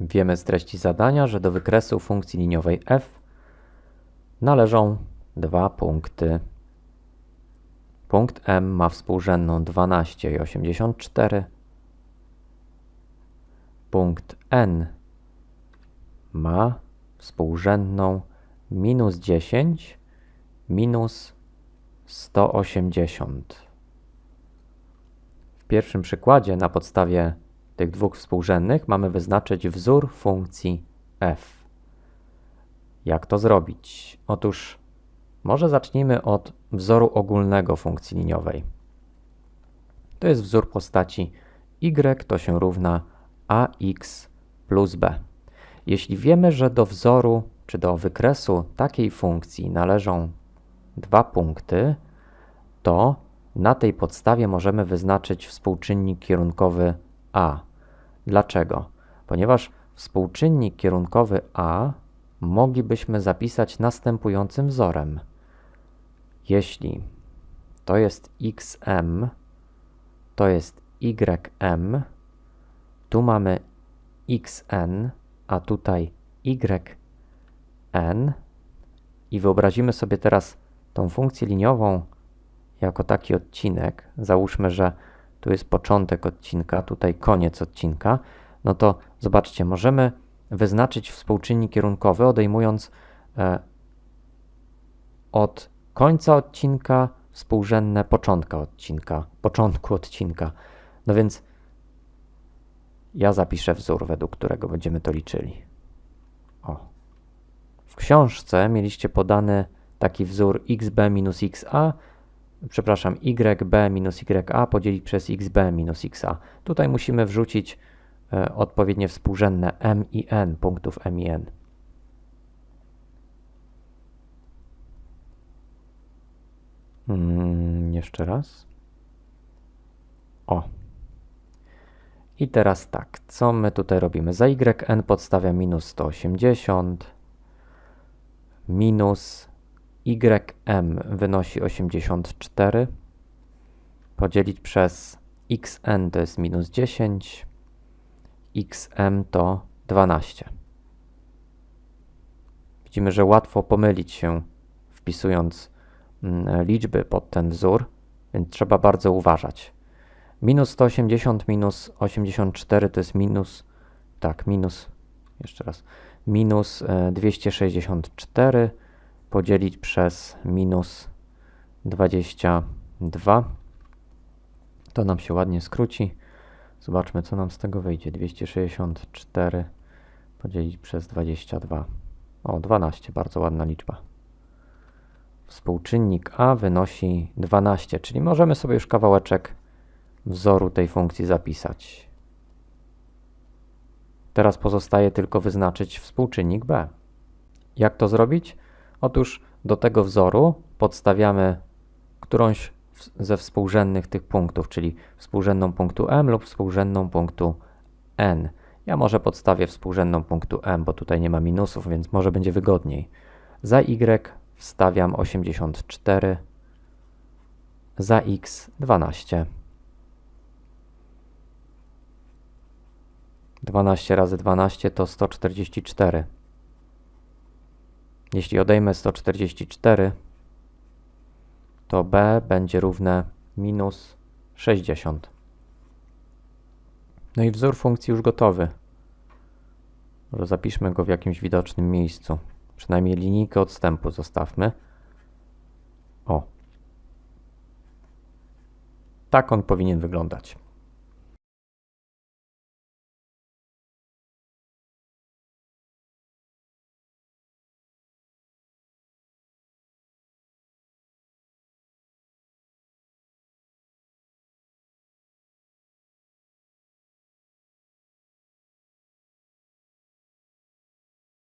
Wiemy z treści zadania, że do wykresu funkcji liniowej f należą dwa punkty. Punkt M ma współrzędną 12 i 84. Punkt N ma współrzędną minus 10 minus 180. W pierwszym przykładzie na podstawie tych dwóch współrzędnych mamy wyznaczyć wzór funkcji f. Jak to zrobić? Otóż może zacznijmy od wzoru ogólnego funkcji liniowej. To jest wzór postaci y to się równa ax plus b. Jeśli wiemy, że do wzoru czy do wykresu takiej funkcji należą dwa punkty, to na tej podstawie możemy wyznaczyć współczynnik kierunkowy a. Dlaczego? Ponieważ współczynnik kierunkowy a moglibyśmy zapisać następującym wzorem. Jeśli to jest xm, to jest ym, tu mamy xn, a tutaj yn i wyobrazimy sobie teraz tą funkcję liniową jako taki odcinek. Załóżmy, że tu jest początek odcinka, tutaj koniec odcinka. No to zobaczcie, możemy wyznaczyć współczynnik kierunkowy, odejmując e, od końca odcinka współrzędne początka odcinka, początku odcinka. No więc ja zapiszę wzór, według którego będziemy to liczyli. O. W książce mieliście podany taki wzór xb minus xa, przepraszam, yb minus ya podzielić przez xb minus xa. Tutaj musimy wrzucić e, odpowiednie współrzędne m i n, punktów m i n. Mm, jeszcze raz. O. I teraz tak, co my tutaj robimy? Za yn podstawiam minus 180, minus ym wynosi 84, podzielić przez xn to jest minus 10, xm to 12. Widzimy, że łatwo pomylić się wpisując mm, liczby pod ten wzór, więc trzeba bardzo uważać. Minus 180 minus 84 to jest minus, tak, minus, jeszcze raz, minus 264 e, podzielić przez minus 22. To nam się ładnie skróci. Zobaczmy, co nam z tego wyjdzie. 264 podzielić przez 22. O, 12, bardzo ładna liczba. Współczynnik a wynosi 12, czyli możemy sobie już kawałeczek wzoru tej funkcji zapisać. Teraz pozostaje tylko wyznaczyć współczynnik b. Jak to zrobić? Otóż do tego wzoru podstawiamy którąś ze współrzędnych tych punktów, czyli współrzędną punktu m lub współrzędną punktu n. Ja może podstawię współrzędną punktu m, bo tutaj nie ma minusów, więc może będzie wygodniej. Za y wstawiam 84, za x 12. 12 razy 12 to 144. Jeśli odejmę 144, to b będzie równe minus 60. No i wzór funkcji już gotowy. Może zapiszmy go w jakimś widocznym miejscu. Przynajmniej linijkę odstępu zostawmy. O. Tak on powinien wyglądać.